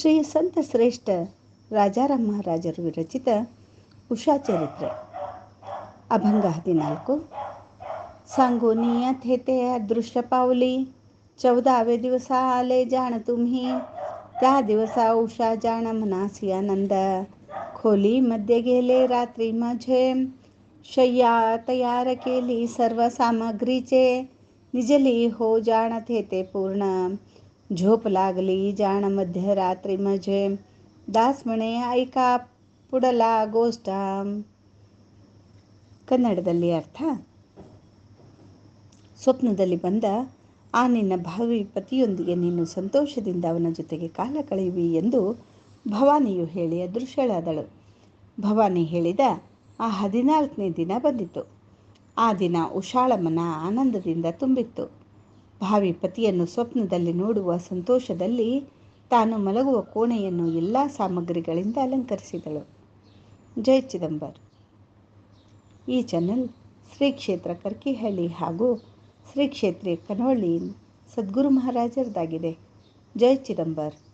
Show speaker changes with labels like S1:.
S1: श्री संत श्रेष्ठ ರಾಜಾರಾಮ್ ಮಹಾರಾಜರು ವಿರಚಿತ ಉಷಾ ಚರಿತ್ರೆ. ಅಭಂಗ ಹದಿನಾಲ್ಕು. सांगोनियत हेते अदृश्य पावली चौदावे दिवसा आले जाण तुम्ही त्या दिवसा उषा जाण मनासी आनंद खोली मध्ये गेले रात्री माझे शय्या तयार केली सर्व सामग्रीचे निजली हो जाणत हेते पूर्ण झोप लागली जाण मध्यरात्री माझे दास म्हणे ऐका पुढला गोष्ट ಕನ್ನಡದಲ್ಲಿ ಅರ್ಥ ಸ್ವಪ್ನದಲ್ಲಿ ಬಂದ ಆ ನಿನ್ನ ಭಾವಿ ಪತಿಯೊಂದಿಗೆ ನೀನು ಸಂತೋಷದಿಂದ ಅವನ ಜೊತೆಗೆ ಕಾಲ ಕಳೆಯುವಿ ಎಂದು ಭವಾನಿಯು ಹೇಳಿ ಅದೃಶ್ಯಳಾದಳು ಭವಾನಿ ಹೇಳಿದ ಆ ಹದಿನಾಲ್ಕನೇ ದಿನ ಬಂದಿತು ಆ ದಿನ ಉಷಾಳ ಮನ ಆನಂದದಿಂದ ತುಂಬಿತ್ತು ಭಾವಿ ಪತಿಯನ್ನು ಸ್ವಪ್ನದಲ್ಲಿ ನೋಡುವ ಸಂತೋಷದಲ್ಲಿ ತಾನು ಮಲಗುವ ಕೋಣೆಯನ್ನು ಎಲ್ಲ ಸಾಮಗ್ರಿಗಳಿಂದ ಅಲಂಕರಿಸಿದಳು. ಜಯ ಚಿದಂಬರ್. ಈ ಚಾನಲ್ ಶ್ರೀ ಕ್ಷೇತ್ರ ಕರ್ಕಿಹಳ್ಳಿ ಹಾಗೂ ಶ್ರೀ ಕ್ಷೇತ್ರ ಕನವಳ್ಳಿ ಸದ್ಗುರು ಮಹಾರಾಜರದಾಗಿದೆ. ಜೈ ಚಿದಂಬರ್.